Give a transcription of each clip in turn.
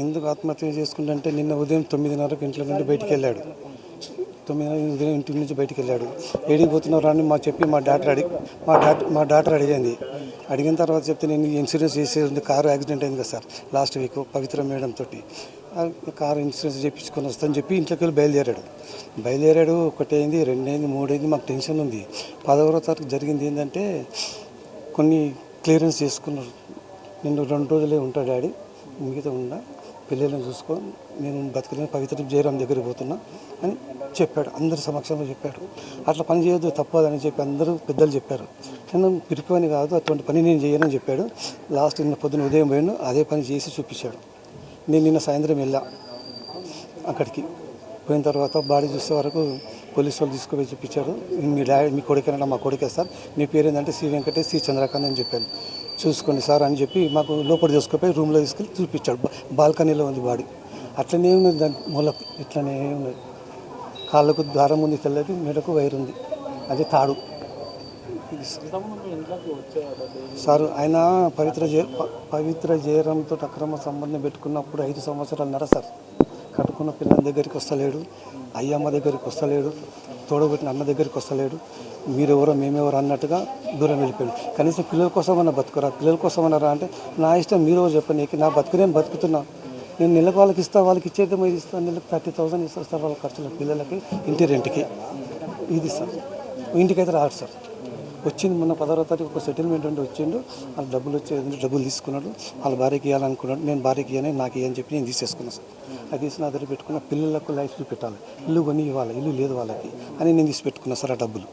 ఎందుకు ఆత్మహత్య చేసుకుంటే నిన్న ఉదయం తొమ్మిదిన్నరకు ఇంట్లో నుండి బయటికి వెళ్ళాడు తొమ్మిదిన్నర ఉదయం ఇంటి నుంచి బయటికి వెళ్ళాడు ఏడికి పోతున్నావు అని మా చెప్పి మా డాక్టర్ అడిగి మా డాక్టర్ మా డాక్టర్ అడిగింది. అడిగిన తర్వాత చెప్తే నేను ఇన్సూరెన్స్ చేసేది కారు యాక్సిడెంట్ అయింది కదా sir last week Pavitra madam తోటి. కారు ఇన్సూరెన్స్ చేయించుకొని వస్తాను చెప్పి ఇంట్లోకి వెళ్ళి బయలుదేరాడు. బయలుదేరాడు ఒకటైంది రెండైంది మూడైంది మాకు టెన్షన్ ఉంది. పదవరో తారీఖు జరిగింది ఏంటంటే కొన్ని క్లియరెన్స్ చేసుకున్నారు. నిన్ను రెండు రోజులే ఉంటా డాడీ మిగతా ఉండా? పిల్లలను చూసుకో నేను బతకలేని పవిత్రం జయరాం దగ్గరికి పోతున్నా అని చెప్పాడు. అందరి సమక్షంలో చెప్పాడు. అట్లా పని చేయొద్దు తప్పదని చెప్పి అందరూ పెద్దలు చెప్పారు. నేను పిరిపోని కాదు అటువంటి పని నేను చేయనని చెప్పాడు. లాస్ట్ నిన్న పొద్దున ఉదయం పోయిన అదే పని చేసి చూపించాడు. నేను నిన్న సాయంత్రం వెళ్ళా అక్కడికి. పోయిన తర్వాత బాడీ చూసే వరకు పోలీసు వాళ్ళు తీసుకుపోయి చూపించారు. మీ డాడీ మీ కొడుకేనా మా కొడుకే సార్. మీ పేరు ఏంటంటే సి వెంకటేష్ సి చంద్రకాంత్ అని చెప్పాను చూసుకోండి సార్ అని చెప్పి మాకు లోపల తీసుకుపోయి రూమ్లో తీసుకెళ్ళి చూపించాడు. బాల్కనీలో ఉంది బాడీ. అట్లనే ఉన్నది దాని మూలకు ఇట్లనే ఉన్నది. కాళ్ళకు దారం ఉంది తెల్లది మెడకు వైర్ ఉంది. అది తాడు. సార్. ఆయన పవిత్ర జయ ప- పవిత్ర జయరాంతో అక్రమ సంబంధం పెట్టుకున్నప్పుడు ఐదు సంవత్సరాలు నర సార్ కట్టుకున్న పిల్లల దగ్గరికి వస్తలేడు అయ్యమ్మ దగ్గరికి వస్తలేడు తోడబెట్టిన అన్న దగ్గరికి వస్తలేడు. మీరెవరో మేమెవరో అన్నట్టుగా దూరం వెళ్ళిపోయాడు. కనీసం పిల్లల కోసం అన్న బతుకురా పిల్లల కోసం అన్నారా అంటే నా ఇష్టం మీరు చెప్పనీకి నా బతుకు నేను బతుకుతున్నా. నేను నెలకు వాళ్ళకి ఇస్తా వాళ్ళకి ఇచ్చేది మీరు ఇస్తాను నెలకు థర్టీ థౌసండ్ ఇస్తా సార్ వాళ్ళ ఖర్చులు పిల్లలకి ఇంటి రెంట్కి. ఇది సార్ ఇంటికైతే రాదు సార్. వచ్చింది మొన్న పదహారో తారీఖు ఒక సెటిల్మెంట్ ఉండి వచ్చిండు. వాళ్ళు డబ్బులు వచ్చేది డబ్బులు తీసుకున్నాడు. వాళ్ళ భార్యకి ఇవ్వాలనుకున్నాడు నేను భార్యకి ఇవ్వని నాకు ఇవ్వని చెప్పి నేను తీసేసుకున్నాను సార్. అది తీసి నా దగ్గర పెట్టుకున్న పిల్లలకు లైఫ్ పెట్టాలి. ఇల్లు కొని ఇవ్వాలి. ఇల్లు లేదు వాళ్ళకి అని నేను తీసి పెట్టుకున్నా సార్ ఆ డబ్బులు.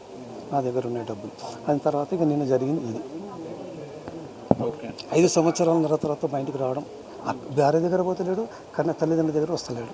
నా దగ్గర ఉన్న డబ్బులు. దాని తర్వాత ఇక నిన్న జరిగింది ఇది. ఓకే. ఐదు సంవత్సరాల తర్వాత మా ఇంటికి రావడం. భార్య దగ్గర పోతలేడు కన్నా తల్లిదండ్రుల దగ్గర వస్తలేడు.